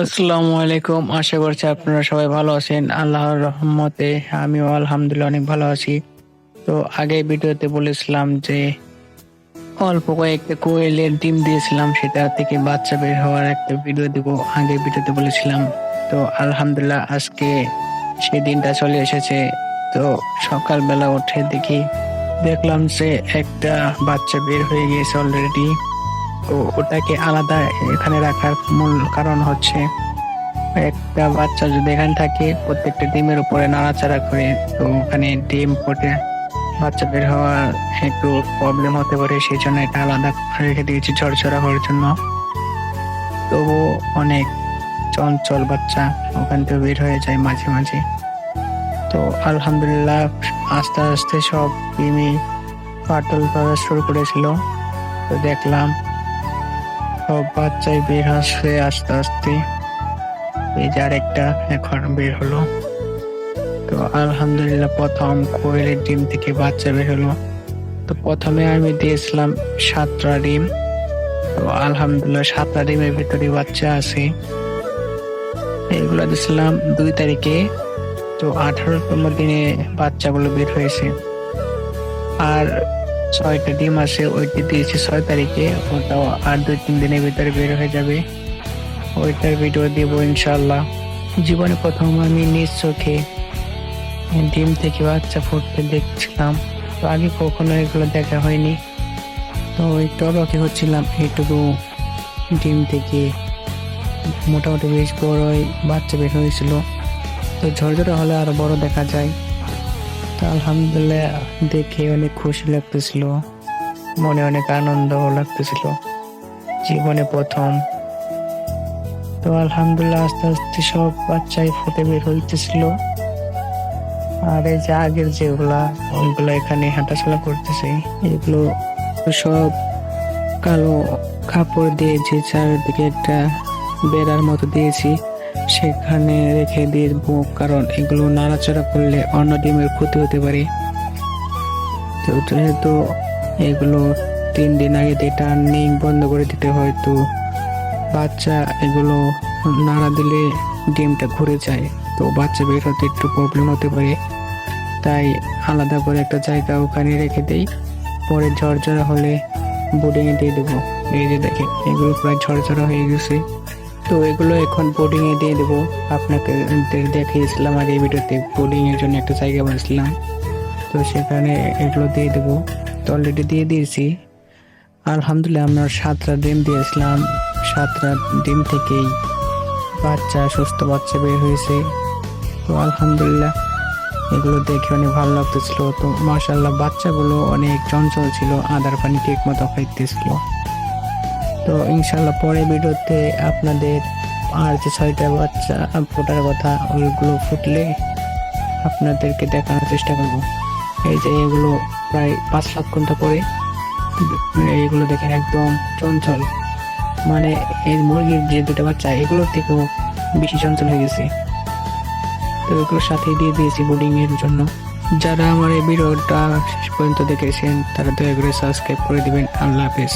আসসালামু আলাইকুম। আশা করছি আপনারা সবাই ভালো আছেন। আল্লাহর রহমতে আমিও আলহামদুলিল্লাহ অনেক ভালো আছি। তো আগে ভিডিওতে বলেছিলাম যে অল্প কয়েকটা কোয়েলের ডিম দিয়েছিলাম, সেটা থেকে বাচ্চা বের হওয়ার একটা ভিডিও দিব। আগে ভিডিওতে বলেছিলাম। তো আলহামদুলিল্লাহ আজকে সেই দিনটা চলে এসেছে। তো সকালবেলা উঠে দেখি দেখলাম যে একটা বাচ্চা বের হয়ে গিয়েছে অলরেডি তো ওটাকে আলাদা এখানে রাখার মূল কারণ হচ্ছে একটা বাচ্চা যদি এখানে থাকে, প্রত্যেকটা ডিমের উপরে নাড়াচাড়া করে, তো ওখানে ডিম ফুটে বাচ্চা বের হওয়ার একটু প্রবলেম হতে পারে সেই জন্য এটা আলাদা রেখে দিয়েছি ঝরঝরা হওয়ার জন্য। তবু অনেক চঞ্চল বাচ্চা, ওখান থেকে বের হয়ে যায় মাঝে মাঝে। তো আলহামদুলিল্লাহ, আস্তে আস্তে সব ডিমই ফাটল করা শুরু করেছিল। তো দেখলাম সব বাচ্চাই বের আসছে আস্তে আস্তে। এই যে আরেকটা এখন বের হলো। তো আলহামদুলিল্লাহ প্রথম কোয়েলের ডিম থেকে বাচ্চা বের হলো। তো প্রথমে আমি দিয়েছিলাম সাতটা ডিম। তো আলহামদুলিল্লাহ সাতটা ডিমের ভিতরে বাচ্চা আছে। এগুলো দিয়েছিলাম দুই তারিখে। তো আঠারোতম দিনে বাচ্চাগুলো বের হয়েছে। আর ছয়টা ডিম আছে ওইটি দিয়েছি ছয় তারিখে। ওটাও আর দুই তিন দিনের ভিতরে বের হয়ে যাবে। ওইটার ভিডিও দিব ইনশাল্লাহ জীবনে প্রথম আমি নিজ চোখে ডিম থেকে বাচ্চা ফুটতে দেখছিলাম। তো আগে কখনো এগুলো দেখা হয়নি। তো একটু অবাকি হচ্ছিলাম এইটুকু ডিম থেকে মোটামুটি বেশ বড়ই বাচ্চা বের হয়েছিল। তো ঝরঝরে হলে আরও বড় দেখা যায়। আলহামদুলিল্লাহ দেখে অনেক খুশি লাগতেছিল। মনে অনেক আনন্দ লাগতেছিল। জীবনে প্রথম। তো আলহামদুলিল্লাহ আস্তে আস্তে সব বাচ্চাই ফুটে বের হইতেছিল। আর এই যে আগের যেগুলা ওইগুলো এখানে হাঁটাচলা করতেছে, এগুলো সব কালো কাপড় দিয়ে যে চারিদিকে একটা বেড়ার মতো দিয়েছি। সেখানে রেখে দেবো কারণ এগুলো নাড়াচাড়া করলে অন্য ডিমের ক্ষতি হতে পারে। তো যেহেতু এগুলো তিন দিন আগে টার্নিং বন্ধ করে দিতে হয়, তো বাচ্চা এগুলো নাড়া দিলে ডিমটা ঘুরে যায়, তো বাচ্চা বের হতে একটু প্রবলেম হতে পারে। তাই আলাদা করে একটা জায়গা ওখানে রেখে দেই, পরে ঝরঝরা হলে বোর্ডিংয়ে দিয়ে দেবো। এই যে দেখে এগুলো প্রায় ঝরঝরা হয়ে গেছে। তো এগুলো এখন বোর্ডিং এ দিয়ে দেবো। আপনাকে দেখিয়েছিলাম আগে এই ভিডিওতে বোর্ডিং এর জন্য একটা জায়গা বানিয়েছিলাম। তো সেখানে এগুলো দিয়ে দেবো। তো অলরেডি দিয়ে দিয়েছি। আলহামদুলিল্লাহ আমরা সাতটা ডিম দিয়েছিলাম। সাতটা ডিম থেকেই বাচ্চা, সুস্থ বাচ্চা বের হয়েছে। তো আলহামদুলিল্লাহ এগুলো দেখে অনেক ভালো লাগতেছিল। তো মাশাল্লাহ বাচ্চাগুলো অনেক চঞ্চল ছিল। আদার পানি ঠিক মতো খাইতেছিল। তো ইনশাল্লাহ পরের ভিডিওতে আপনাদের আর যে ছয়টা বাচ্চা ফোটার কথা ওইগুলো ফুটলে আপনাদেরকে দেখানোর চেষ্টা করব। এই যে এগুলো প্রায় পাঁচ লাখ ঘণ্টা পরে এইগুলো দেখেন একদম চঞ্চল। মানে এই মুরগির যে দুটো বাচ্চা, এগুলোর থেকেও বেশি চঞ্চল হয়ে গেছে। তো এগুলোর সাথে দিয়ে দিয়েছি বোর্ডিংয়ের জন্য। যারা আমার এই ভিডিওটা শেষ পর্যন্ত দেখেছেন, তারা দয়া করে সাবস্ক্রাইব করে দিবেন। আল্লাহ হাফেজ।